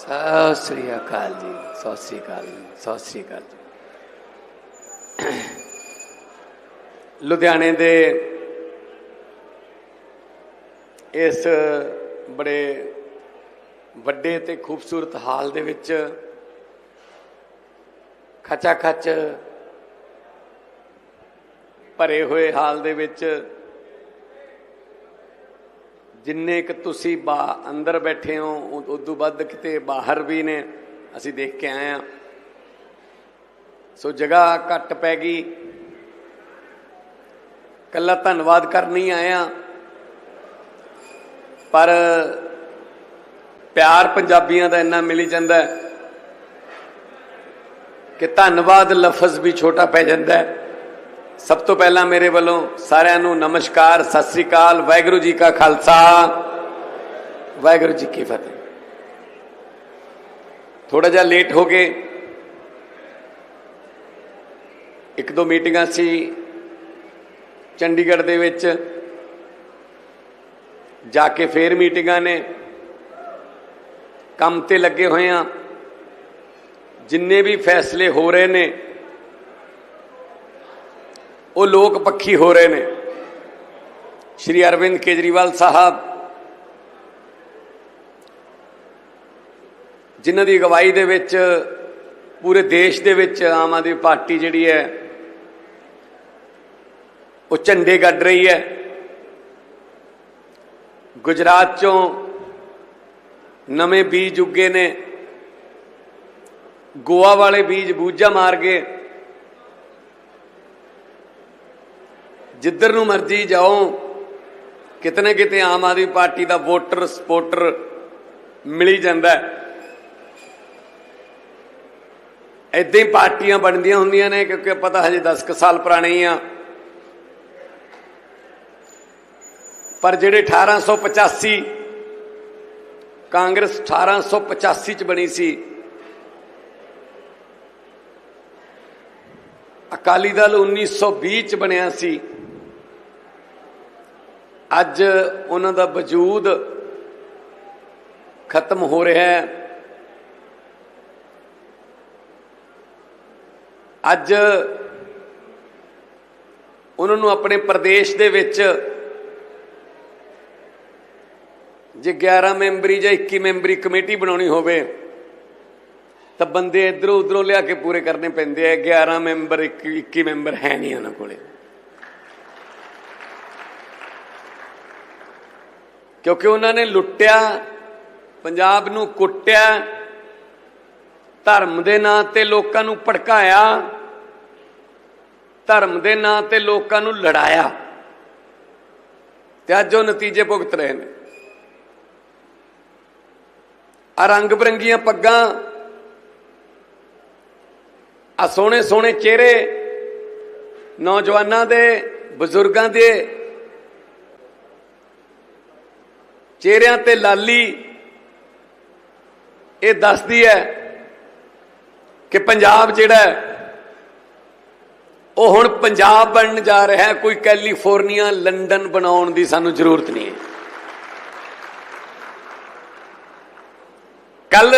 ਸਤਿ ਸ੍ਰੀ ਅਕਾਲ ਜੀ, ਸਤਿ ਸ੍ਰੀ ਅਕਾਲ, ਸਤਿ ਸ੍ਰੀ ਅਕਾਲ। ਜੀ ਲੁਧਿਆਣੇ ਦੇ ਇਸ ਬੜੇ ਵੱਡੇ ਤੇ ਖੂਬਸੂਰਤ ਹਾਲ ਦੇ ਵਿੱਚ ਖਚਾ ਖਚ ਭਰੇ ਹੋਏ ਹਾਲ ਦੇ ਵਿੱਚ ਜਿੰਨੇ ਕਿ ਤੁਸੀਂ ਬਾ ਅੰਦਰ ਬੈਠੇ ਹੋ ਉਦੋਂ ਵੱਧ ਕਿਤੇ ਬਾਹਰ ਵੀ ਨੇ, ਅਸੀਂ ਦੇਖ ਕੇ ਆਏ ਆ ਸੋ ਜਗ੍ਹਾ ਘੱਟ ਪੈ ਗਈ। ਕੱਲਾ ਧੰਨਵਾਦ ਕਰਨ ਕਰਨੀ ਆਇਆ ਪਰ ਪਿਆਰ ਪੰਜਾਬੀਆਂ ਦਾ ਇੰਨਾ ਮਿਲੀ ਜਾਂਦਾ ਕਿ ਧੰਨਵਾਦ ਲਫ਼ਜ਼ ਵੀ ਛੋਟਾ ਪੈ ਜਾਂਦਾ ਹੈ। ਸਭ ਤੋਂ ਪਹਿਲਾਂ ਮੇਰੇ ਵੱਲੋਂ ਸਾਰਿਆਂ ਨੂੰ ਨਮਸਕਾਰ, ਸਤਿ ਸ੍ਰੀ ਅਕਾਲ, ਵਾਹਿਗੁਰੂ ਜੀ ਕਾ ਖਾਲਸਾ। ਵਾਹਿਗੁਰੂ ਜੀ ਕੀ ਫਤਿਹ। ਥੋੜਾ ਜਿਹਾ ਲੇਟ ਹੋ ਗਏ। ਇੱਕ ਦੋ ਮੀਟਿੰਗਾਂ ਸੀ ਚੰਡੀਗੜ੍ਹ ਦੇ ਵਿੱਚ। ਜਾ ਕੇ ਫੇਰ ਮੀਟਿੰਗਾਂ ਨੇ। ਕੰਮ ਤੇ ਲੱਗੇ ਹੋਏ ਆ। ਜਿੰਨੇ ਵੀ ਫੈਸਲੇ ਹੋ ਰਹੇ ਨੇ ਉਹ ਲੋਕ ਪੱਖੀ ਹੋ ਰਹੇ ਨੇ। ਸ਼੍ਰੀ ਅਰਵਿੰਦ ਕੇਜਰੀਵਾਲ ਸਾਹਿਬ, ਜਿਨ੍ਹਾਂ ਦੀ ਅਗਵਾਈ ਦੇ ਵਿੱਚ ਪੂਰੇ ਦੇਸ਼ ਦੇ ਵਿੱਚ ਆਮ ਆਦਮੀ ਪਾਰਟੀ ਜਿਹੜੀ ਹੈ, ਉਹ ਝੰਡੇ ਗੱਡ ਰਹੀ ਹੈ। ਗੁਜਰਾਤ ਚੋਂ ਨਵੇਂ ਬੀਜ ਉੱਗੇ ਨੇ। ਗੋਆ ਵਾਲੇ ਬੀਜ ਬੂਝਾ ਮਾਰ ਗਏ। ਜਿੱਧਰ ਨੂੰ ਮਰਜ਼ੀ ਜਾਓ, ਕਿਤਨੇ ਕਿਤੇ ਆਮ ਆਦਮੀ ਪਾਰਟੀ ਦਾ ਵੋਟਰ ਸਪੋਰਟਰ ਮਿਲੀ ਜਾਂਦਾ ਹੈ। ਹੀ ਪਾਰਟੀਆਂ ਬਣਦੀਆਂ ਹੁੰਦੀਆਂ ਨੇ, ਕਿਉਂਕਿ ਪਤਾ ਹਜੇ 10 ਕੁ ਸਾਲ ਪੁਰਾਣੇ ਹੀ ਆ। ਪਰ ਜਿਹੜੇ 1885 ਕਾਂਗਰਸ 1885 ਚ ਬਣੀ ਸੀ, ਅਕਾਲੀ ਦਲ 1920 ਚ ਬਣਿਆ ਸੀ। ਅੱਜ ਉਹਨਾਂ ਦਾ ਵਜੂਦ ਖਤਮ ਹੋ ਰਿਹਾ ਹੈ। ਅੱਜ ਉਹਨਾਂ ਨੂੰ ਆਪਣੇ ਪ੍ਰਦੇਸ਼ ਦੇ ਵਿੱਚ ਜੇ 11 ਮੈਂਬਰੀ ਜਾਂ 21 ਮੈਂਬਰੀ ਕਮੇਟੀ ਬਣਾਉਣੀ ਹੋਵੇ, ਤਾਂ ਬੰਦੇ ਇਧਰੋਂ ਉਧਰੋਂ ਲਿਆ ਕੇ ਪੂਰੇ ਕਰਨੇ ਪੈਂਦੇ ਆ। 11 ਮੈਂਬਰ 21 ਮੈਂਬਰ ਹੈ ਨਹੀਂ ਉਹਨਾਂ ਕੋਲੇ। ਕਿਉਂਕਿ ਉਹਨਾਂ ਨੇ ਲੁੱਟਿਆ, ਪੰਜਾਬ ਨੂੰ ਕੁੱਟਿਆ, ਧਰਮ ਦੇ ਨਾਂ ਤੇ ਲੋਕਾਂ ਨੂੰ ਭੜਕਾਇਆ, ਧਰਮ ਦੇ ਨਾਂ ਤੇ ਲੋਕਾਂ ਨੂੰ ਲੜਾਇਆ। ਤੇ ਅੱਜ ਉਹ ਨਤੀਜੇ ਭੁਗਤ ਰਹੇ ਨੇ। ਆ ਰੰਗ ਬਰੰਗੀਆਂ ਪੱਗਾਂ ਆ ਸੋਹਣੇ ਸੋਹਣੇ ਚਿਹਰੇ ਨੌਜਵਾਨਾਂ ਦੇ, ਬਜ਼ੁਰਗਾਂ ਦੇ ਚਿਹਰਿਆਂ ਤੇ ਲਾਲੀ, ਇਹ ਦੱਸਦੀ ਹੈ ਕਿ ਪੰਜਾਬ ਜਿਹੜਾ ਉਹ ਹੁਣ ਪੰਜਾਬ ਬਣਨ ਜਾ ਰਿਹਾ ਹੈ, ਕੋਈ ਕੈਲੀਫੋਰਨੀਆ, ਲੰਡਨ ਬਣਾਉਣ ਦੀ ਸਾਨੂੰ ਜ਼ਰੂਰਤ ਨਹੀਂ ਹੈ। ਕੱਲ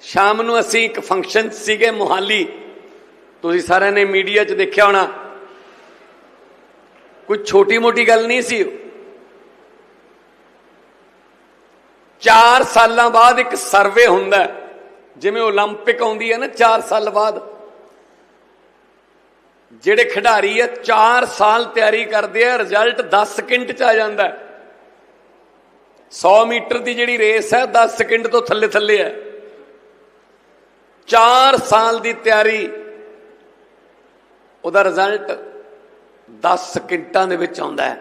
ਸ਼ਾਮ ਨੂੰ ਅਸੀਂ ਇੱਕ ਫੰਕਸ਼ਨ ਸੀਗੇ ਮੁਹਾਲੀ। ਤੁਸੀਂ ਸਾਰਿਆਂ ਨੇ ਮੀਡੀਆ 'ਚ ਦੇਖਿਆ ਹੋਣਾ। ਕੋਈ ਛੋਟੀ ਮੋਟੀ ਗੱਲ ਨਹੀਂ ਸੀ। 4 ਸਾਲਾਂ ਬਾਅਦ ਇੱਕ ਸਰਵੇ ਹੁੰਦਾ ਹੈ। ਜਿਵੇਂ 올림픽 ਆਉਂਦੀ ਹੈ ਨਾ 4 ਸਾਲ ਬਾਅਦ ਜਿਹੜੇ ਖਿਡਾਰੀ ਆ 4 ਸਾਲ ਤਿਆਰੀ ਕਰਦੇ ਆ ਰਿਜ਼ਲਟ 10 ਸਕਿੰਟ ਚ ਆ ਜਾਂਦਾ ਹੈ 100 ਮੀਟਰ ਦੀ ਜਿਹੜੀ ਰੇਸ ਹੈ 10 ਸਕਿੰਟ ਤੋਂ ਥੱਲੇ ਥੱਲੇ ਹੈ 4 ਸਾਲ ਦੀ ਤਿਆਰੀ ਉਹਦਾ ਰਿਜ਼ਲਟ 10 ਸਕਿੰਟਾਂ ਦੇ ਵਿੱਚ ਆਉਂਦਾ ਹੈ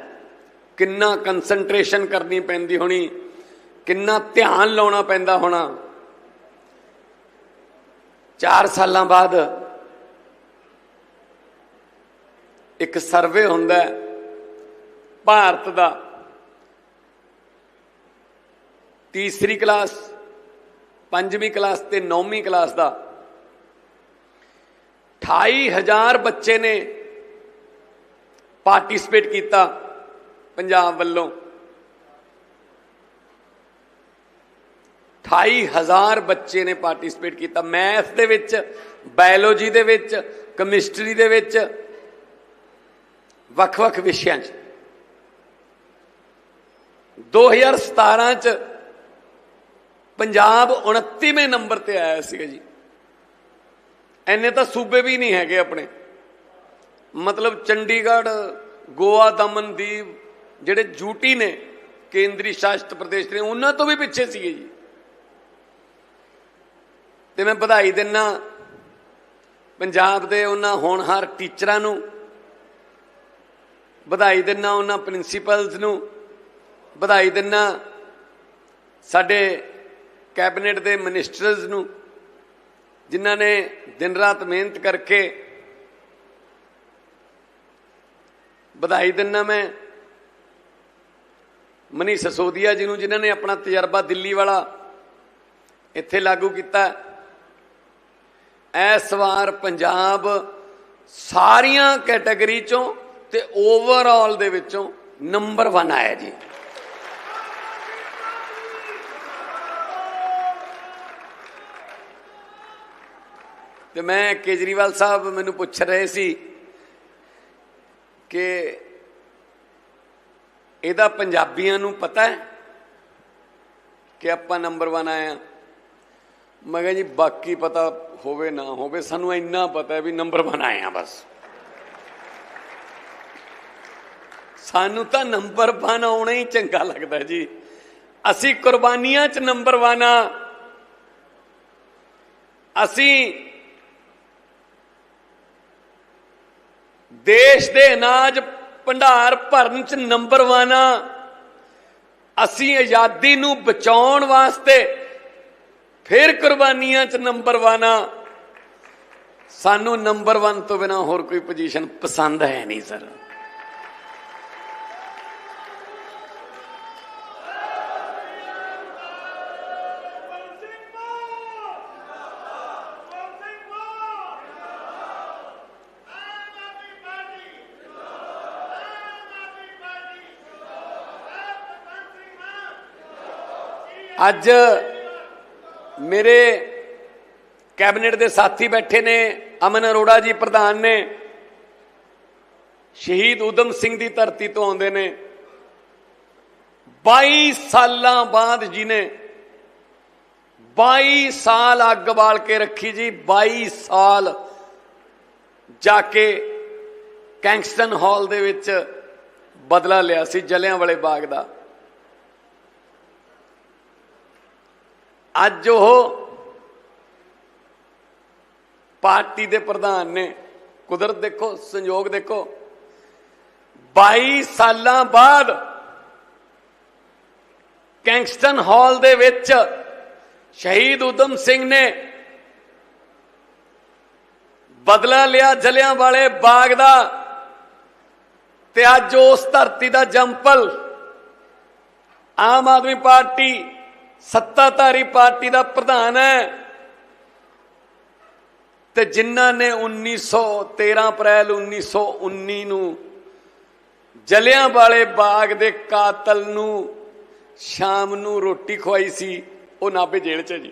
ਕਿੰਨਾ ਕਨਸੈਂਟਰੇਸ਼ਨ ਕਰਨੀ ਪੈਂਦੀ ਹੋਣੀ ਕਿੰਨਾ ਧਿਆਨ ਲਾਉਣਾ ਪੈਂਦਾ ਹੋਣਾ। 4 ਸਾਲਾਂ ਬਾਅਦ ਇੱਕ ਸਰਵੇ ਹੁੰਦਾ ਭਾਰਤ ਦਾ। ਤੀਸਰੀ ਕਲਾਸ, ਪੰਜਵੀਂ ਕਲਾਸ ਤੇ ਨੌਵੀਂ ਕਲਾਸ ਦਾ। 28000 ਬੱਚੇ ਨੇ ਪਾਰਟਿਸਿਪੇਟ ਕੀਤਾ ਪੰਜਾਬ ਵੱਲੋਂ। 28000 ਬੱਚੇ ਨੇ ਪਾਰਟਿਸਿਪੇਟ ਕੀਤਾ। ਮੈਥ ਦੇ ਵਿੱਚ ਬਾਇਓਲੋਜੀ ਦੇ ਵਿੱਚ ਕੈਮਿਸਟਰੀ ਦੇ ਵਿੱਚ, ਵੱਖ-ਵੱਖ ਵਿਸ਼ਿਆਂ 'ਚ। 2017 'ਚ ਪੰਜਾਬ 29ਵੇਂ ਨੰਬਰ ਤੇ ਆਇਆ ਸੀਗਾ ਜੀ। ਐਨੇ ਤਾਂ ਸੂਬੇ ਵੀ ਨਹੀਂ ਹੈਗੇ ਆਪਣੇ। ਮਤਲਬ ਚੰਡੀਗੜ੍ਹ, ਗੋਆ ਦਮਨਦੀਪ ਜਿਹੜੇ ਯੂਟੀ ਨੇ, ਕੇਂਦਰੀ ਸ਼ਾਸਿਤ ਪ੍ਰਦੇਸ਼ ਨੇ, ਉਹਨਾਂ ਤੋਂ ਵੀ ਪਿੱਛੇ ਸੀਗੇ ਜੀ। ਤੇ ਮੈਂ ਵਧਾਈ ਦਿੰਨਾ। ਪੰਜਾਬ ਦੇ ਉਹਨਾਂ ਹੋਣਹਾਰ ਟੀਚਰਾਂ ਨੂੰ ਵਧਾਈ ਦਿੰਨਾ, ਉਹਨਾਂ ਪ੍ਰਿੰਸੀਪਲਸ ਨੂੰ ਵਧਾਈ ਦਿੰਨਾ। ਸਾਡੇ ਕੈਬਨਿਟ ਦੇ ਮਿਨਿਸਟਰਸ ਨੂੰ, ਜਿਨ੍ਹਾਂ ਨੇ ਦਿਨ ਰਾਤ ਮਿਹਨਤ ਕਰਕੇ ਵਧਾਈ ਦਿੰਨਾ ਮੈਂ। ਮਨੀ ਸਸੋਦੀਆ ਜੀ ਨੂੰ, ਜਿਨ੍ਹਾਂ ਨੇ ਆਪਣਾ ਤਜਰਬਾ ਦਿੱਲੀ ਵਾਲਾ ਇੱਥੇ ਲਾਗੂ ਕੀਤਾ। ਇਸ ਵਾਰ ਪੰਜਾਬ ਸਾਰੀਆਂ ਕੈਟਾਗਰੀ ਚੋਂ ਤੇ ਓਵਰਆਲ ਦੇ ਵਿੱਚੋਂ ਨੰਬਰ 1 ਆਇਆ ਜੀ। ਤੇ ਮੈਂ ਕੇਜਰੀਵਾਲ ਸਾਹਿਬ ਮੈਨੂੰ ਪੁੱਛ ਰਹੇ ਸੀ ਕਿ ਇਹਦਾ ਪੰਜਾਬੀਆਂ ਨੂੰ ਪਤਾ ਹੈ ਕਿ ਆਪਾਂ ਨੰਬਰ 1 ਆਏ ਆ ਮੈਂ ਕਿਹਾ ਜੀ, ਬਾਕੀ ਪਤਾ ਹੋਵੇ ਨਾ ਹੋਵੇ, ਸਾਨੂੰ ਇੰਨਾ ਪਤਾ ਹੈ ਵੀ ਨੰਬਰ 1 ਆਏ ਆ ਬਸ। ਸਾਨੂੰ ਤਾਂ ਨੰਬਰ 1 ਆਉਣਾ ਹੀ ਚੰਗਾ ਲੱਗਦਾ ਜੀ। ਅਸੀਂ ਕੁਰਬਾਨੀਆਂ 'ਚ ਨੰਬਰ 1 ਆ। ਅਸੀਂ ਦੇਸ਼ ਦੇ ਅਨਾਜ ਭੰਡਾਰ ਭਰਨ 'ਚ ਨੰਬਰ 1 ਆ। ਅਸੀਂ ਆਜ਼ਾਦੀ ਨੂੰ ਬਚਾਉਣ ਵਾਸਤੇ ਫਿਰ ਕੁਰਬਾਨੀਆਂ 'ਚ ਨੰਬਰ 1 ਆ। ਸਾਨੂੰ ਨੰਬਰ 1 ਤੋਂ ਬਿਨਾ ਹੋਰ ਕੋਈ ਪੋਜੀਸ਼ਨ ਪਸੰਦ ਹੈ ਨਹੀਂ ਸਰ ਅੱਜ ਮੇਰੇ ਕੈਬਨਿਟ ਦੇ ਸਾਥੀ ਬੈਠੇ ਨੇ, ਅਮਨ ਅਰੋੜਾ ਜੀ ਪ੍ਰਧਾਨ ਨੇ। ਸ਼ਹੀਦ ਉਦਮ ਸਿੰਘ ਦੀ ਧਰਤੀ ਤੋਂ ਆਉਂਦੇ ਨੇ। 22 ਸਾਲਾਂ ਬਾਅਦ ਜੀ ਨੇ 22 ਸਾਲ ਅੱਗ ਬਾਲ ਕੇ ਰੱਖੀ ਜੀ 22 ਸਾਲ ਜਾ ਕੇ ਕੈਂਗਸਟਨ ਹਾਲ ਦੇ ਵਿੱਚ ਬਦਲਾ ਲਿਆ ਸੀ ਜਲਿਆਂ ਵਾਲੇ ਬਾਗ ਦਾ। ਅੱਜ ਉਹ ਪਾਰਟੀ ਦੇ ਪ੍ਰਧਾਨ ਨੇ। ਕੁਦਰਤ ਦੇਖੋ, ਸੰਯੋਗ ਦੇਖੋ। 22 ਸਾਲਾਂ ਬਾਅਦ ਕੈਂਗਸਟਨ ਹਾਲ ਦੇ ਵਿੱਚ ਸ਼ਹੀਦ ਉਦਮ ਸਿੰਘ ਨੇ ਬਦਲਾ ਲਿਆ ਜਲਿਆਂ ਵਾਲੇ ਬਾਗ ਦਾ ਤੇ ਅੱਜ ਉਸ ਧਰਤੀ ਦਾ ਜੰਪਲ ਆਮ ਆਦਮੀ ਪਾਰਟੀ ਸੱਤਾਧਾਰੀ ਪਾਰਟੀ ਦਾ ਪ੍ਰਧਾਨ ਹੈ। ਤੇ ਜਿਨ੍ਹਾਂ ਨੇ 1913 ਅਪ੍ਰੈਲ 1919 ਨੂੰ ਜਲਿਆਂ ਵਾਲੇ ਬਾਗ ਦੇ ਕਾਤਲ ਨੂੰ ਸ਼ਾਮ ਨੂੰ ਰੋਟੀ ਖਵਾਈ ਸੀ, ਉਹ ਨਾਭੇ ਜੇਲ੍ਹ 'ਚ ਜੀ।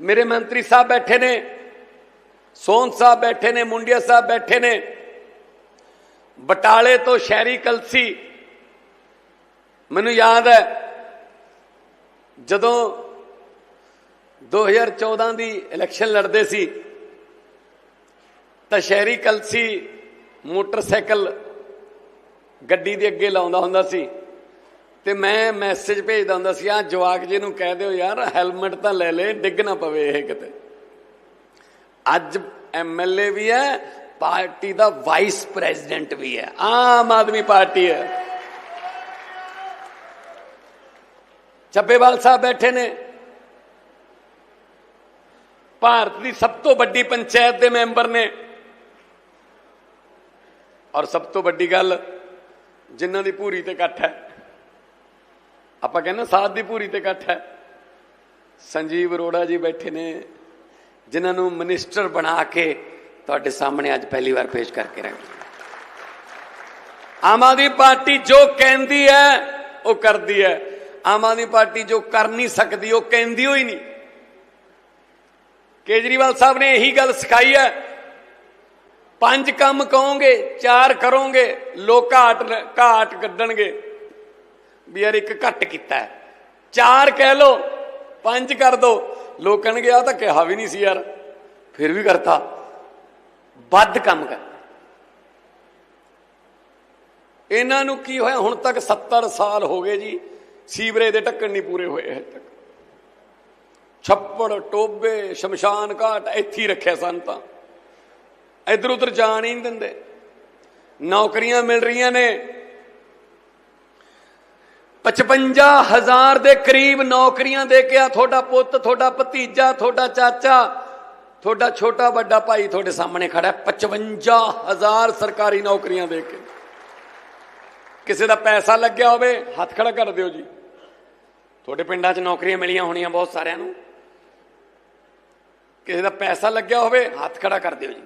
ਮੇਰੇ ਮੰਤਰੀ ਸਾਹਿਬ ਬੈਠੇ ਨੇ ਸੋਨ ਸਾਹਿਬ ਬੈਠੇ ਨੇ, ਮੁੰਡਿਆ ਸਾਹਿਬ ਬੈਠੇ ਨੇ, ਬਟਾਲੇ ਤੋਂ ਸ਼ਹਿਰੀ ਕਲਸੀ। ਮੈਨੂੰ ਯਾਦ ਹੈ, ਜਦੋਂ 2014 ਦੀ ਇਲੈਕਸ਼ਨ ਲੜਦੇ ਸੀ, ਤਾਂ ਸ਼ਹਿਰੀ ਕਲਸੀ ਮੋਟਰਸਾਈਕਲ ਗੱਡੀ ਦੇ ਅੱਗੇ ਲਾਉਂਦਾ ਹੁੰਦਾ ਸੀ। ਤੇ ਮੈਂ ਮੈਸੇਜ ਭੇਜਦਾ ਹੁੰਦਾ ਸੀ ਆ ਜਵਾਕ ਜੀ ਨੂੰ ਕਹਿ ਦਿਓ ਯਾਰ ਹੈਲਮਟ ਤਾਂ ਲੈ ਲੈ, ਡਿੱਗ ਨਾ ਪਵੇ ਇਹ ਕਿਤੇ। ਅੱਜ ਐਮਐਲਏ ਵੀ ਹੈ, ਪਾਰਟੀ ਦਾ ਵਾਈਸ ਪ੍ਰੈਜ਼ੀਡੈਂਟ ਵੀ ਹੈ। ਆਮ ਆਦਮੀ ਪਾਰਟੀ ਹੈ। ਚੱਬੇਵਾਲ ਸਾਹਿਬ ਬੈਠੇ ਨੇ। ਭਾਰਤ ਦੀ ਸਭ ਤੋਂ ਵੱਡੀ ਪੰਚਾਇਤ ਦੇ ਮੈਂਬਰ ਨੇ। ਔਰ ਸਭ ਤੋਂ ਵੱਡੀ ਗੱਲ, ਜਿਨ੍ਹਾਂ ਦੀ ਭੂਰੀ ਤੇ ਇਕੱਠ ਹੈ। ਆਪਾਂ ਕਹਿੰਦੇ ਸਾਧ ਦੀ ਭੂਰੀ ਤੇ ਇਕੱਠ ਹੈ। ਸੰਜੀਵ ਅਰੋੜਾ ਜੀ ਬੈਠੇ ਨੇ, ਜਿਨ੍ਹਾਂ ਨੂੰ ਮਿਨਿਸਟਰ ਬਣਾ ਕੇ ਤੁਹਾਡੇ ਸਾਹਮਣੇ ਅੱਜ ਪਹਿਲੀ ਵਾਰ ਪੇਸ਼ ਕਰਕੇ ਰੱਖ ਆਮ ਆਦਮੀ ਪਾਰਟੀ ਜੋ ਕਹਿੰਦੀ ਹੈ, ਉਹ ਕਰਦੀ ਹੈ। ਆਮ ਆਦਮੀ ਪਾਰਟੀ ਜੋ ਕਰ ਨਹੀਂ ਸਕਦੀ, ਉਹ ਕਹਿੰਦੀ ਹੋਈ ਨਹੀਂ। ਕੇਜਰੀਵਾਲ ਸਾਹਿਬ ਨੇ ਇਹੀ ਗੱਲ ਸਿਖਾਈ ਹੈ, ਪੰਜ ਕੰਮ ਕਹੋਗੇ, ਚਾਰ ਕਰੋਗੇ, ਲੋਕ ਘਾਟ ਘਾਟ ਕੱਢਣਗੇ। ਵੀ ਯਾਰ ਇੱਕ ਘੱਟ ਕੀਤਾ ਚਾਰ ਕਹਿ ਲੋ ਪੰਜ ਕਰ ਦੋ। ਲੋਕ ਕਹਿਣਗੇ ਆ ਤਾਂ ਕਿਹਾ ਵੀ ਨਹੀਂ ਸੀ ਯਾਰ। ਫਿਰ ਵੀ ਕਰਤਾ। ਵੱਧ ਕੰਮ ਕਰ। ਇਹਨਾਂ ਨੂੰ ਕੀ ਹੋਇਆ? ਹੁਣ ਤੱਕ 70 ਸਾਲ ਹੋ ਗਏ ਜੀ। ਸੀਵਰੇਜ ਦੇ ਢੱਕਣ ਨਹੀਂ ਪੂਰੇ ਹੋਏ ਹਜੇ ਤੱਕ। ਛੱਪੜ, ਟੋਬੇ, ਸ਼ਮਸ਼ਾਨ ਘਾਟ, ਇੱਥੇ ਹੀ ਰੱਖਿਆ ਸਨ ਤਾਂ। ਇਧਰ ਉਧਰ ਜਾਣ ਹੀ ਨਹੀਂ ਦਿੰਦੇ। ਨੌਕਰੀਆਂ ਮਿਲ ਰਹੀਆਂ ਨੇ। 55000 ਦੇ ਕਰੀਬ ਨੌਕਰੀਆਂ ਦੇ ਕੇ ਆ, ਤੁਹਾਡਾ ਪੁੱਤ, ਤੁਹਾਡਾ ਭਤੀਜਾ, ਤੁਹਾਡਾ ਚਾਚਾ, ਤੁਹਾਡਾ ਛੋਟਾ ਵੱਡਾ ਭਾਈ ਤੁਹਾਡੇ ਸਾਹਮਣੇ ਖੜਾ ਹੈ। 55000 ਸਰਕਾਰੀ ਨੌਕਰੀਆਂ ਦੇ ਕੇ। ਕਿਸੇ ਦਾ ਪੈਸਾ ਲੱਗਿਆ ਹੋਵੇ, ਹੱਥ ਖੜਾ ਕਰ ਦਿਓ ਜੀ। ਤੁਹਾਡੇ ਪਿੰਡਾਂ 'ਚ ਨੌਕਰੀਆਂ ਮਿਲੀਆਂ ਹੋਣੀਆਂ ਬਹੁਤ ਸਾਰਿਆਂ ਨੂੰ। ਕਿਸੇ ਦਾ ਪੈਸਾ ਲੱਗਿਆ ਹੋਵੇ, ਹੱਥ ਖੜਾ ਕਰ ਦਿਓ ਜੀ।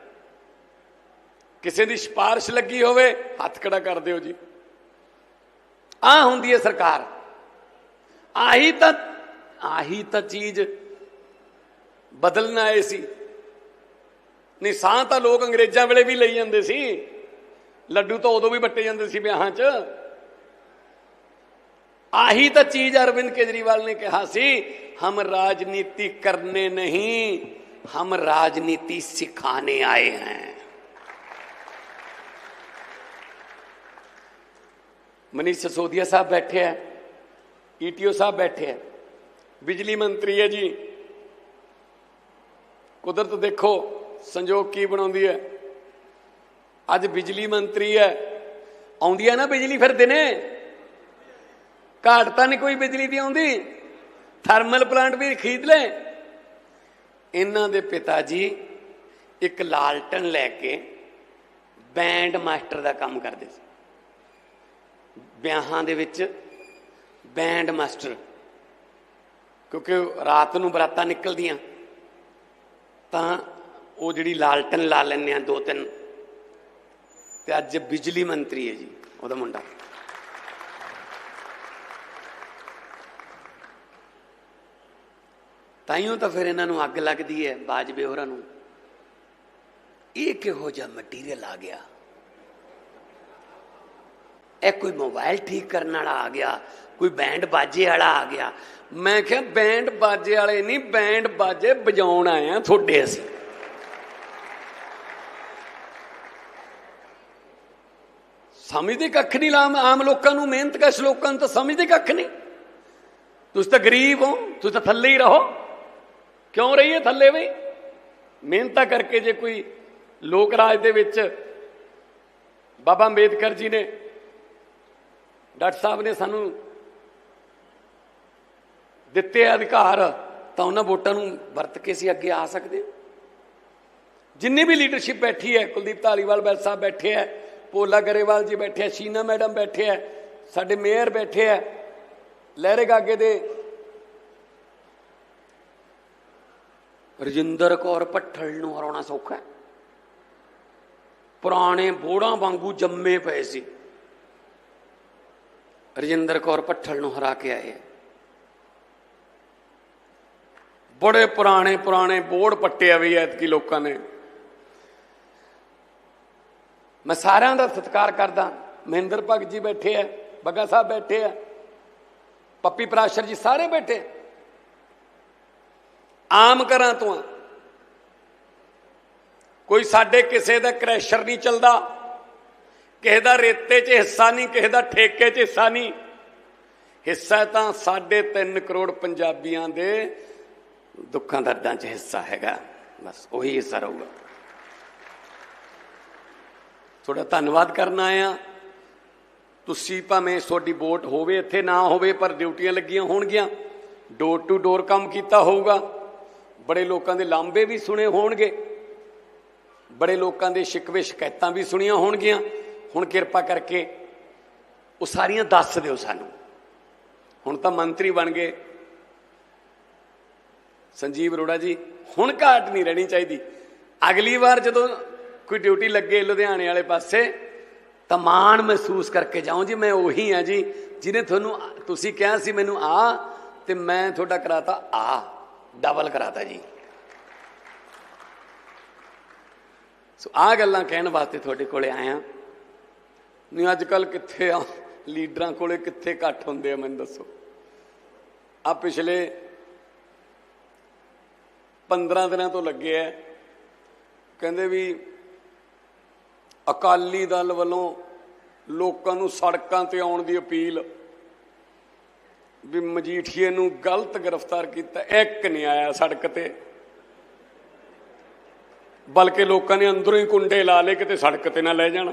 ਕਿਸੇ ਦੀ ਸਿਫਾਰਿਸ਼ ਲੱਗੀ ਹੋਵੇ, ਹੱਥ ਖੜਾ ਕਰ ਦਿਓ ਜੀ। ਆ ਹੁੰਦੀ ਹੈ ਸਰਕਾਰ ਆਹੀ ਤਾਂ ਆਹੀ ਤਾਂ ਚੀਜ਼ ਬਦਲਣ ਆਏ ਸੀ ਨਹੀਂ ਸਾਹ ਤਾਂ ਲੋਕ ਅੰਗਰੇਜ਼ਾਂ ਵੇਲੇ ਵੀ ਲਈ ਜਾਂਦੇ ਸੀ ਲੱਡੂ ਤਾਂ ਉਦੋਂ ਵੀ ਵੱਟੇ ਜਾਂਦੇ ਸੀ ਵਿਆਹਾਂ 'ਚ ਆਹੀ ਤਾਂ ਚੀਜ਼ ਅਰਵਿੰਦ ਕੇਜਰੀਵਾਲ ਨੇ ਕਿਹਾ ਸੀ ਹਮ ਰਾਜਨੀਤੀ ਕਰਨੇ ਨਹੀਂ ਹਮ ਰਾਜਨੀਤੀ ਸਿਖਾਣੇ ਆਏ हैं। ਮਨੀਸ਼ ਸਸੋਦੀਆ ਸਾਹਿਬ ਬੈਠੇ ਹੈ ਈਟੀਓ ਸਾਹਿਬ ਬੈਠੇ ਹੈ ਬਿਜਲੀ ਮੰਤਰੀ ਹੈ ਜੀ। ਕੁਦਰਤ ਦੇਖੋ, ਸੰਜੋਗ ਕੀ ਬਣਾਉਂਦੀ ਹੈ। ਅੱਜ ਬਿਜਲੀ ਮੰਤਰੀ ਹੈ। ਆਉਂਦੀ ਹੈ ਨਾ ਬਿਜਲੀ ਫਿਰ ਦਿਨੇ? ਘਾਟ ਤਾਂ ਨਹੀਂ ਕੋਈ ਬਿਜਲੀ ਦੀ ਆਉਂਦੀ। ਥਰਮਲ ਪਲਾਂਟ ਵੀ ਖਰੀਦ ਲੈ। ਇਹਨਾਂ ਦੇ ਪਿਤਾ ਜੀ ਇੱਕ ਲਾਲਟਨ ਲੈ ਕੇ ਬੈਂਡ ਮਾਸਟਰ ਦਾ ਕੰਮ ਕਰਦੇ ਸੀ। ਵਿਆਹਾਂ ਦੇ ਵਿੱਚ ਬੈਂਡ ਮਾਸਟਰ। ਕਿਉਂਕਿ ਰਾਤ ਨੂੰ ਬਰਾਤਾਂ ਨਿਕਲਦੀਆਂ, ਤਾਂ ਉਹ ਜਿਹੜੀ ਲਾਲਟਨ ਲਾ ਲੈਂਦੇ ਆ ਦੋ ਤਿੰਨ। ਤੇ ਅੱਜ ਬਿਜਲੀ ਮੰਤਰੀ ਹੈ ਜੀ, ਉਹਦਾ ਮੁੰਡਾ। ਤਾਈਓ ਤਾਂ ਫਿਰ ਇਹਨਾਂ ਨੂੰ ਅੱਗ ਲੱਗਦੀ ਹੈ, ਬਾਜਵੇ ਹੋਰਾਂ ਨੂੰ। ਇਹ ਕਿਹੋ ਜਿਹਾ ਮਟੀਰੀਅਲ ਆ ਗਿਆ? ਇਹ ਕੋਈ ਮੋਬਾਈਲ ਠੀਕ ਕਰਨ ਵਾਲਾ ਆ ਗਿਆ, ਕੋਈ ਬੈਂਡ ਬਾਜੇ ਵਾਲਾ ਆ ਗਿਆ। ਮੈਂ ਕਿਹਾ, ਬੈਂਡ ਬਾਜੇ ਵਾਲੇ ਨਹੀਂ, ਬੈਂਡ ਬਾਜੇ ਵਜਾਉਣ ਆਏ ਆ ਤੁਹਾਡੇ ਅਸੀਂ। ਸਮਝਦੇ ਕੱਖ ਨਹੀਂ ਆਮ ਆਮ ਲੋਕਾਂ ਨੂੰ, ਮਿਹਨਤ ਕਸ਼ ਲੋਕਾਂ ਨੂੰ ਤਾਂ ਸਮਝਦੇ ਕੱਖ ਨਹੀਂ। ਤੁਸੀਂ ਤਾਂ ਗਰੀਬ ਹੋ, ਤੁਸੀਂ ਤਾਂ ਥੱਲੇ ਹੀ ਰਹੋ। ਕਿਉਂ ਰਹੀਏ ਥੱਲੇ ਬਈ? ਮਿਹਨਤਾਂ ਕਰਕੇ ਜੇ ਕੋਈ ਲੋਕ ਰਾਜ ਦੇ ਵਿੱਚ ਬਾਬਾ ਅੰਬੇਦਕਰ ਜੀ ਨੇ ਡਾਕਟਰ ਸਾਹਿਬ ਨੇ ਸਾਨੂੰ ਦਿੱਤੇ ਅਧਿਕਾਰ ਤਾਂ ਉਹਨਾਂ ਵੋਟਾਂ ਨੂੰ ਵਰਤ ਕੇ ਅਸੀਂ ਅੱਗੇ ਆ ਸਕਦੇ ਜਿੰਨੀ ਵੀ ਲੀਡਰਸ਼ਿਪ ਬੈਠੀ ਹੈ, ਕੁਲਦੀਪ ਧਾਲੀਵਾਲ ਬੈਲ ਸਾਹਿਬ ਬੈਠੇ ਹੈ, ਪੋਲਾ ਗਰੇਵਾਲ ਜੀ ਬੈਠੇ ਹੈ, ਸ਼ੀਨਾ ਮੈਡਮ ਬੈਠੇ ਹੈ, ਸਾਡੇ ਮੇਅਰ ਬੈਠੇ ਹੈ, ਲਹਿਰੇ ਗਾਗੇ ਦੇ ਰਜਿੰਦਰ ਕੌਰ ਪੱਠਲ ਨੂੰ ਹਰਾਉਣਾ ਸੌਖਾ ਪੁਰਾਣੇ ਬੋੜਾਂ ਵਾਂਗੂ ਜੰਮੇ ਪਏ ਸੀ। ਰਜਿੰਦਰ ਕੌਰ ਪੱਠਲ ਨੂੰ ਹਰਾ ਕੇ ਆਏ। ਬੜੇ ਪੁਰਾਣੇ ਪੁਰਾਣੇ ਬੋਰਡ ਪੱਟੇ ਆ ਵੀ ਐਤਕੀ ਲੋਕਾਂ ਨੇ। ਮੈਂ ਸਾਰਿਆਂ ਦਾ ਸਤਿਕਾਰ ਕਰਦਾ। ਮਹਿੰਦਰ ਭਗਤ ਜੀ ਬੈਠੇ ਆ, ਬੱਗਾ ਸਾਹਿਬ ਬੈਠੇ ਆ, ਪੱਪੀ ਪ੍ਰਾਸ਼ਰ ਜੀ ਸਾਰੇ ਬੈਠੇ। ਆਮ ਕਰਾਂ ਤੋਂ ਕੋਈ ਸਾਡੇ ਕਿਸੇ ਦਾ ਕ੍ਰੈਸ਼ਰ ਨਹੀਂ ਚੱਲਦਾ। ਕਿਸੇ ਦਾ ਰੇਤੇ 'ਚ ਹਿੱਸਾ ਨਹੀਂ, ਕਿਸੇ ਦਾ ਠੇਕੇ 'ਚ ਹਿੱਸਾ ਨਹੀਂ। ਹਿੱਸਾ ਤਾਂ 3.5 ਕਰੋੜ ਪੰਜਾਬੀਆਂ ਦੇ ਦੁੱਖਾਂ ਦਰਦਾਂ 'ਚ ਹਿੱਸਾ ਹੈਗਾ। ਬਸ ਉਹੀ ਹਿੱਸਾ ਰਹੂਗਾ। ਤੁਹਾਡਾ ਧੰਨਵਾਦ ਕਰਨ ਆਇਆ ਤੁਸੀਂ ਭਾਵੇਂ ਤੁਹਾਡੀ ਵੋਟ ਹੋਵੇ ਇੱਥੇ ਨਾ ਹੋਵੇ, ਪਰ ਡਿਊਟੀਆਂ ਲੱਗੀਆਂ ਹੋਣਗੀਆਂ। ਡੋਰ ਟੂ ਡੋਰ ਕੰਮ ਕੀਤਾ ਹੋਊਗਾ। ਬੜੇ ਲੋਕਾਂ ਦੇ ਲਾਂਬੇ ਵੀ ਸੁਣੇ ਹੋਣਗੇ। ਬੜੇ ਲੋਕਾਂ ਦੇ ਸ਼ਿਕਵੇ ਸ਼ਿਕਾਇਤਾਂ ਵੀ ਸੁਣੀਆਂ ਹੋਣਗੀਆਂ। ਹੁਣ ਕਿਰਪਾ ਕਰਕੇ ਉਹ ਸਾਰੀਆਂ ਦੱਸ ਦਿਓ ਸਾਨੂੰ। ਹੁਣ ਤਾਂ ਮੰਤਰੀ ਬਣ ਗਏ। ਸੰਜੀਵ ਅਰੋੜਾ ਜੀ, ਹੁਣ ਘਾਟ ਨਹੀਂ ਰਹਿਣੀ ਚਾਹੀਦੀ। ਅਗਲੀ ਵਾਰ ਜਦੋਂ ਕੋਈ ਡਿਊਟੀ ਲੱਗੇ ਲੁਧਿਆਣੇ ਵਾਲੇ ਪਾਸੇ, ਤਾਂ ਮਾਣ ਮਹਿਸੂਸ ਕਰਕੇ ਜਾਓ ਜੀ, ਮੈਂ ਉਹੀ ਆ ਜੀ, ਜਿਹਨੇ ਤੁਹਾਨੂੰ ਤੁਸੀਂ ਕਿਹਾ ਸੀ ਮੈਨੂੰ ਆ, ਤੇ ਮੈਂ ਤੁਹਾਡਾ ਕਰਾਤਾ ਆ। ਡਬਲ ਕਰਾਤਾ ਜੀ। ਸੋ ਆ ਗੱਲਾਂ ਕਹਿਣ ਵਾਸਤੇ ਤੁਹਾਡੇ ਕੋਲੇ ਆਇਆ ਨਹੀਂ ਅੱਜ ਕੱਲ ਕਿੱਥੇ ਆ? ਲੀਡਰਾਂ ਕੋਲੇ ਕਿੱਥੇ ਇਕੱਠ ਹੁੰਦੇ ਆ, ਮੈਨੂੰ ਦੱਸੋ? ਆ ਪਿਛਲੇ 15 ਦਿਨਾਂ ਤੋਂ ਲੱਗੇ ਆ। ਕਹਿੰਦੇ ਵੀ ਅਕਾਲੀ ਦਲ ਵੱਲੋਂ ਲੋਕਾਂ ਨੂੰ ਸੜਕਾਂ ਤੇ ਆਉਣ ਦੀ ਅਪੀਲ ਵੀ ਮਜੀਠੀਏ ਨੂੰ ਗਲਤ ਗ੍ਰਿਫਤਾਰ ਕੀਤਾ। ਇੱਕ ਨਹੀਂ ਆਇਆ ਸੜਕ ਤੇ। ਬਲਕਿ ਲੋਕਾਂ ਨੇ ਅੰਦਰੋਂ ਹੀ ਕੁੰਡੇ ਲਾ ਲਏ, ਕਿਤੇ ਸੜਕ ਤੇ ਨਾ ਲੈ ਜਾਣ।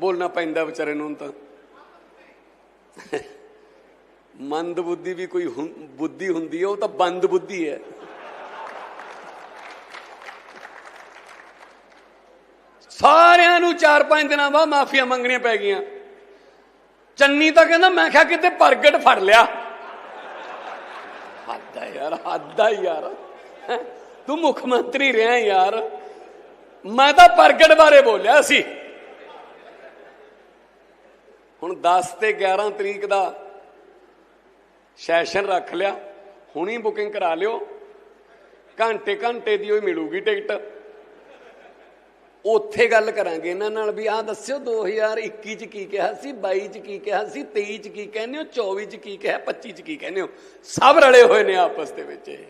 ਬੋਲਣਾ ਪੈਂਦਾ ਵਿਚਾਰੇ ਨੂੰ ਤਾਂ। ਮੰਦ ਬੁੱਧੀ ਵੀ ਕੋਈ ਹੁੰ- ਬੁੱਧੀ ਹੁੰਦੀ ਹੈ, ਉਹ ਤਾਂ ਬੰਦ ਬੁੱਧੀ ਹੈ। ਸਾਰਿਆਂ ਨੂੰ 4-5 ਦਿਨਾਂ ਬਾਅਦ ਮਾਫੀਆਂ ਮੰਗਣੀਆਂ ਪੈ ਗਈਆਂ। ਚੰਨੀ ਤਾਂ ਕਹਿੰਦਾ, ਮੈਂ ਕਿਹਾ ਕਿਤੇ ਪ੍ਰਗਟ ਫੜ ਲਿਆ। ਹੱਦ ਆ ਯਾਰ, ਹੱਦ ਆ ਯਾਰ। ਤੂੰ ਮੁੱਖ ਮੰਤਰੀ ਰਿਹਾ ਯਾਰ। ਮੈਂ ਤਾਂ ਪ੍ਰਗਟ ਬਾਰੇ ਬੋਲਿਆ ਸੀ। ਹੁਣ 10 ਤੇ 11 ਤਰੀਕ ਦਾ ਸੈਸ਼ਨ ਰੱਖ ਲਿਆ, ਹੁਣੀ ਬੁਕਿੰਗ ਕਰਾ ਲਿਓ, ਘੰਟੇ ਘੰਟੇ ਦੀ ਉਹ ਮਿਲੂਗੀ ਟਿਕਟ। ਉੱਥੇ ਗੱਲ ਕਰਾਂਗੇ ਇਹਨਾਂ ਨਾਲ ਵੀ, ਆਹ ਦੱਸਿਓ 2021 ਚ ਕੀ ਕਿਹਾ ਸੀ 22 ਚ ਕੀ ਕਿਹਾ ਸੀ 23 ਚ ਕੀ ਕਹਿੰਦੇ ਹੋ 24 ਚ ਕੀ ਕਿਹਾ 25 ਚ ਕੀ ਕਹਿੰਦੇ ਹੋ, ਸਭ ਰਲੇ ਹੋਏ ਨੇ ਆਪਸ ਦੇ ਵਿੱਚ ਇਹ।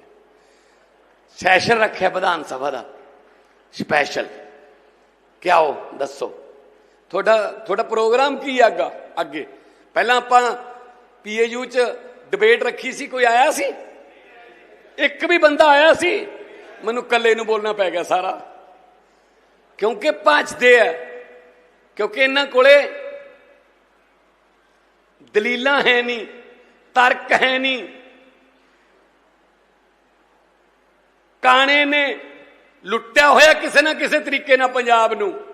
ਸੈਸ਼ਨ ਰੱਖਿਆ ਵਿਧਾਨ ਸਭਾ ਦਾ, ਸਪੈਸ਼ਲ। ਕਿਆਓ ਦੱਸੋ। ਤੁਹਾਡਾ ਤੁਹਾਡਾ ਪ੍ਰੋਗਰਾਮ ਕੀ ਹੈ ਅੱਗੇ ਪਹਿਲਾਂ ਆਪਾਂ ਪੀਏਯੂ ਚ ਡਿਬੇਟ ਰੱਖੀ ਸੀ, ਕੋਈ ਆਇਆ ਸੀ? ਇੱਕ ਵੀ ਬੰਦਾ ਆਇਆ ਸੀ? ਮੈਨੂੰ ਇਕੱਲੇ ਨੂੰ ਬੋਲਣਾ ਪੈ ਗਿਆ ਸਾਰਾ। ਕਿਉਂਕਿ ਭੱਜਦੇ ਆ। ਕਿਉਂਕਿ ਇਹਨਾਂ ਕੋਲੇ ਦਲੀਲਾਂ ਹੈ ਨਹੀਂ, ਤਰਕ ਹੈ ਨਹੀਂ। ਕਾਣੇ ਨੇ ਲੁੱਟਿਆ ਹੋਇਆ ਕਿਸੇ ਨਾ ਕਿਸੇ ਤਰੀਕੇ ਨਾਲ ਪੰਜਾਬ ਨੂੰ।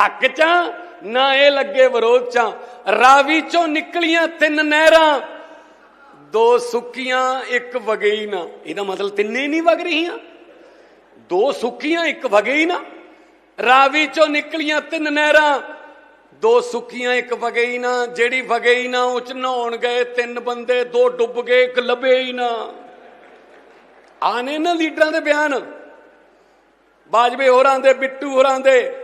ਹੱਕ ਚਾਂ ਨਾ ਇਹ ਲੱਗੇ ਵਿਰੋਧ ਚਾਂ ਰਾਵੀ ਚੋਂ ਨਿਕਲੀਆਂ ਤਿੰਨ ਨਹਿਰਾਂ, ਦੋ ਸੁੱਕੀਆਂ, ਇੱਕ ਵਗਈ ਨਾ। ਇਹਦਾ ਮਤਲਬ ਤਿੰਨੇ ਨਹੀਂ ਵਗ ਰਹੀਆਂ। ਦੋ ਸੁੱਕੀਆਂ, ਇੱਕ ਵਗਈ ਨਾ। ਰਾਵੀ ਚੋਂ ਨਿਕਲੀਆਂ ਤਿੰਨ ਨਹਿਰਾਂ, ਦੋ ਸੁੱਕੀਆਂ, ਇੱਕ ਵਗਈ ਨਾ। ਜਿਹੜੀ ਵਗਈ ਨਾ, ਉਹ ਚ ਨਹਾਉਣ ਗਏ ਤਿੰਨ ਬੰਦੇ, ਦੋ ਡੁੱਬ ਗਏ, ਇੱਕ ਲੱਭੇ ਹੀ ਨਾ। ਆਨੇ ਨਾ ਲੀਡਰਾਂ ਦੇ ਬਿਆਨ। ਬਾਜਵੇ ਹੋਰਾਂ ਦੇ, ਬਿੱਟੂ ਹੋਰਾਂ ਦੇ।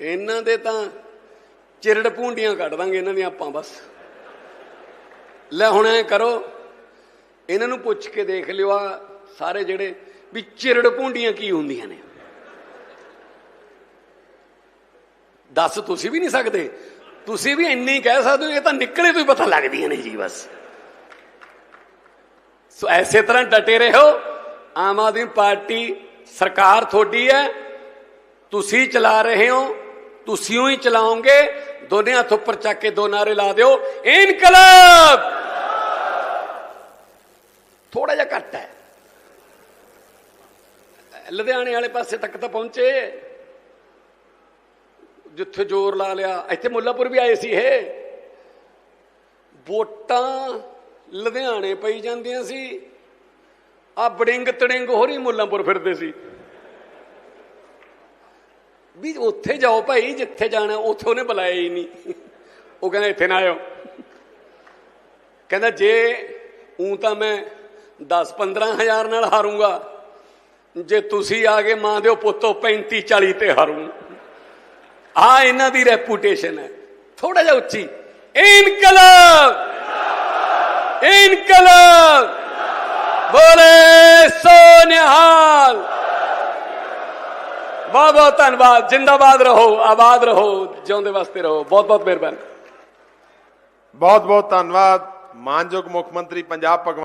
ਇਹਨਾਂ ਦੇ ਤਾਂ ਚਿਰੜ ਭੂੰਡੀਆਂ ਕੱਢ ਦਾਂਗੇ ਇਹਨਾਂ ਦੀਆਂ ਆਪਾਂ ਬਸ। ਲੈ ਹੁਣ ਐ ਕਰੋ, ਇਹਨਾਂ ਨੂੰ ਪੁੱਛ ਕੇ ਦੇਖ ਲਿਓ ਆ ਸਾਰੇ ਜਿਹੜੇ ਵੀ ਚਿਰੜ ਭੂੰਡੀਆਂ ਕੀ ਹੁੰਦੀਆਂ ਨੇ। ਦੱਸ ਤੁਸੀਂ ਵੀ ਨਹੀਂ ਸਕਦੇ। ਤੁਸੀਂ ਵੀ ਇੰਨੀ ਕਹਿ ਸਕਦੇ ਹੋ, ਇਹ ਤਾਂ ਨਿਕਲੇ ਤੋਂ ਹੀ ਪਤਾ ਲੱਗਦੀਆਂ ਨੇ ਜੀ ਬਸ। ਸੋ ਐਸੇ ਤਰ੍ਹਾਂ ਡਟੇ ਰਹੋ, ਆਮ ਆਦਮੀ ਪਾਰਟੀ ਸਰਕਾਰ ਤੁਹਾਡੀ ਹੈ, ਤੁਸੀਂ ਚਲਾ ਰਹੇ ਹੋ ਤੁਸੀਂ ਹੀ ਚਲਾਓਗੇ ਦੋਨੇ ਹੱਥ ਉੱਪਰ ਚੱਕ ਕੇ ਦੋ ਨਾਰੇ ਲਾ ਦਿਓ, ਇਨਕਲਾਬ! ਥੋੜਾ ਜਿਹਾ ਘੱਟ ਹੈ। ਲੁਧਿਆਣੇ ਵਾਲੇ ਪਾਸੇ ਤੱਕ ਤਾਂ ਪਹੁੰਚੇ। ਜਿੱਥੇ ਜ਼ੋਰ ਲਾ ਲਿਆ, ਇੱਥੇ ਮੁੱਲਾਪੁਰ ਵੀ ਆਏ ਸੀ ਇਹ। ਵੋਟਾਂ ਲੁਧਿਆਣੇ ਪਈ ਜਾਂਦੀਆਂ ਸੀ। ਆ ਬੜਿੰਗ ਤੜਿੰਗ ਹੋਰੀ ਮੁੱਲਾਂਪੁਰ ਫਿਰਦੇ ਸੀ। ਵੀ ਉੱਥੇ ਜਾਓ ਭਾਈ, ਜਿੱਥੇ ਜਾਣਾ, ਉੱਥੇ ਉਹਨੇ ਬੁਲਾਇਆ ਹੀ ਨਹੀਂ। ਉਹ ਕਹਿੰਦਾ, ਇੱਥੇ ਨਾ ਆਇਓ। ਕਹਿੰਦਾ, ਜੇ ਉਂ ਤਾਂ ਮੈਂ 10 15 ਹਜ਼ਾਰ ਨਾਲ ਹਾਰੂੰਗਾ, ਜੇ ਤੁਸੀਂ ਆ ਗਏ ਮਾਂ ਦਿਓ ਪੁੱਤੋ 35 40 ਤੇ ਹਾਰੂ। ਆ ਇਹਨਾਂ ਦੀ ਰੈਪੂਟੇਸ਼ਨ ਹੈ। ਥੋੜਾ ਜਿਹਾ ਉੱਚੀ। ਇਨਕਲਾਬ! ਇਨਕਲਾਬ! ਬੋਲੇ ਸੋਨਿਹਾਲ ਬਹੁਤ ਬਹੁਤ ਧੰਨਵਾਦ। ਜਿੰਦਾਬਾਦ ਰਹੋ, ਆਬਾਦ ਰਹੋ, ਜਿਉਂਦੇ ਵਾਸਤੇ ਰਹੋ। ਬਹੁਤ ਬਹੁਤ ਮਿਹਰਬਾਨੀ। ਬਹੁਤ ਬਹੁਤ ਧੰਨਵਾਦ। ਮਾਨਯੋਗ ਮੁੱਖ ਮੰਤਰੀ, ਪੰਜਾਬ ਭਗਵੰਤ